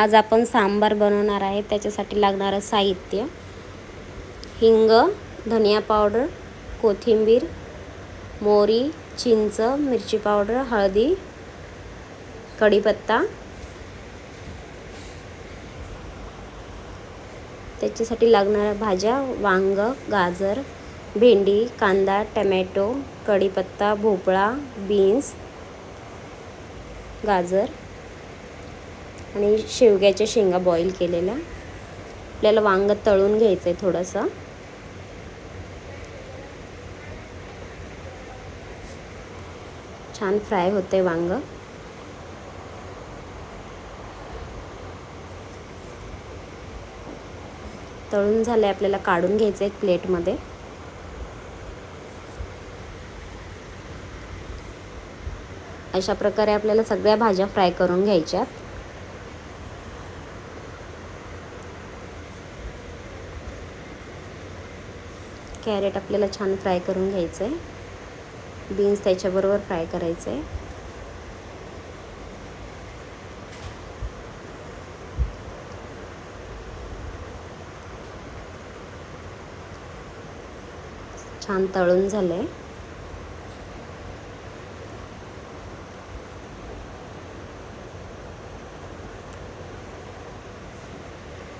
आज आपण सांबार बनवणार आहे. त्याच्यासाठी लागणारं साहित्य. हिंग धनिया पावडर कोथिंबीर मोरी चिंच मिरची पावडर हळदी कढीपत्ता. त्याच्यासाठी लागणाऱ्या भाज्या वांग गाजर भेंडी कांदा टमॅटो कढीपत्ता भोपळा बीन्स गाजर. आणि शेवग्याच्या शेंगा बॉईल केलेल्या. आपल्याला वांग तळून घ्यायचं आहे थोडंसं. छान फ्राय होते वांग. तळून झाले आपल्याला काढून घ्यायचं एक प्लेटमध्ये अशा प्रकारे आपल्याला सगळ्या भाज्या फ्राय करून घ्यायच्यात. कॅरेट आपल्याला छान फ्राय करून घ्यायचं आहे. बीन्स त्याच्याबरोबर फ्राय करायचं आहे. छान तळून झालं आहे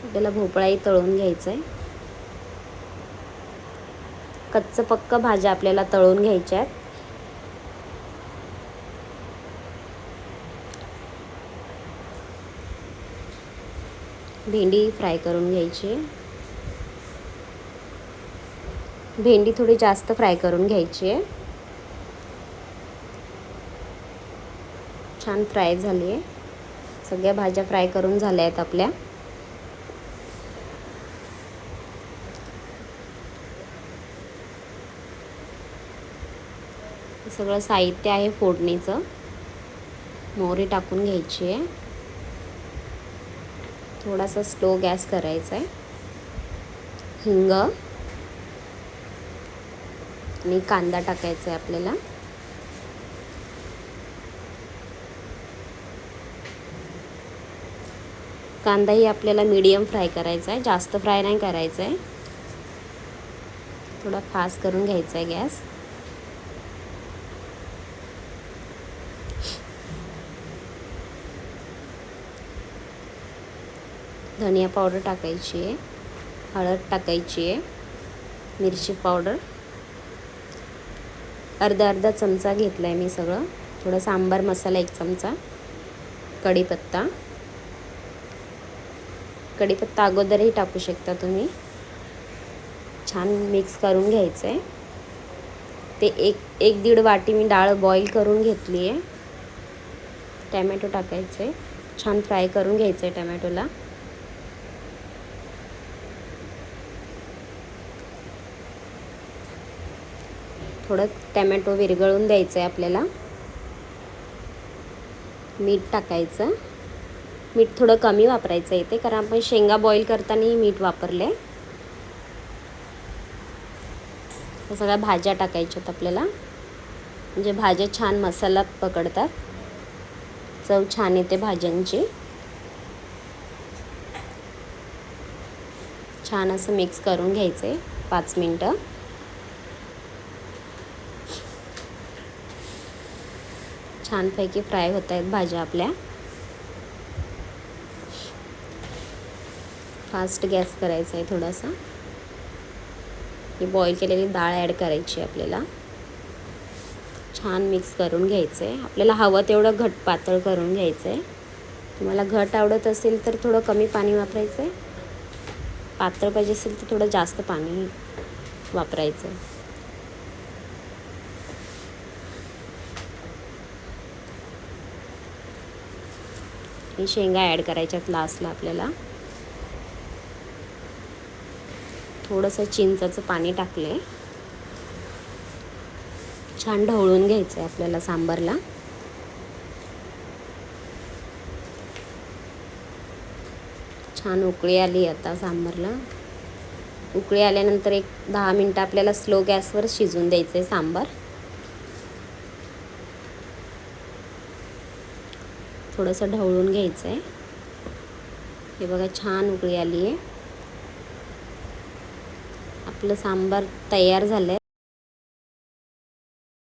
आपल्याला भोपळाही तळून घ्यायचा आहे. कच्चं पक्क भाज्या आपल्याला तळून घ्यायच्या आहेत. भेंडी फ्राय करून घ्यायची. भेंडी थोडी जास्त फ्राय करून घ्यायची. आहे छान फ्राय झाली. आहे सगळ्या भाज्या फ्राय करून झाल्या आहेत आपल्या. सगळं साहित्य आहे फोडणीचं. मोहरी टाकून घ्यायची आहे. थोडासा स्लो गॅस करायचा आहे. हिंग आणि कांदा टाकायचा आहे आपल्याला. कांदाही आपल्याला मीडियम फ्राय करायचा आहे. जास्त फ्राय नाही करायचा आहे. थोडा फास्ट करून घ्यायचा आहे गॅस. धनिया पावडर टाकायची आहे हळद टाकायची आहे मिरची पावडर. अर्धा अर्धा चमचा घेतला आहे मी सगळं. थोडं सांबार मसाला एक चमचा कढीपत्ता. कढीपत्ता अगोदरही टाकू शकता तुम्ही. छान मिक्स करून घ्यायचं आहे ते एक एक दीड वाटी मी डाळ बॉईल करून घेतली आहे टॅमॅटो टाकायचे छान फ्राय करून घ्यायचं आहे टॅमॅटोला. थोडं टॅमॅटो विरघळून द्यायचं आहे आपल्याला. मीठ टाकायचं. मीठ थोडं कमी वापरायचं इथे कारण आपण शेंगा बॉईल करतानाही मीठ वापरले. सगळ्या भाज्या टाकायच्यात आपल्याला. म्हणजे भाज्या छान मसाला पकडतात. चव छान येते भाज्यांची. छान असं मिक्स करून घ्यायचं आहे पाच मिनटं. छानपैकी फ्राय होत आहेत भाज्या आपल्या. फास्ट गॅस करायचा आहे थोडासा. ही बॉईल केलेली डाळ ॲड करायची आपल्याला. छान मिक्स करून घ्यायचं. आहे आपल्याला हवं तेवढं घट पातळ करून घ्यायचं आहे तुम्हाला घट आवडत असेल तर थोडं कमी पाणी वापरायचं आहे पातळ पाहिजे असेल तर थोडं जास्त पाणी वापरायचं आहे आणि शेंगा ॲड करायच्यात लास्टला आपल्याला. थोडंसं चिंचाचं पाणी टाकले छान ढवळून घ्यायचं आहे आपल्याला सांबारला. छान उकळी आली आता सांबारला. उकळी आल्यानंतर एक दहा मिनटं आपल्याला स्लो गॅसवर शिजून द्यायचं आहे सांबार. थोडंसं ढवळून घ्यायचं आहे हे बघा छान उकळी आली आहे आपलं सांबार तयार झालं आहे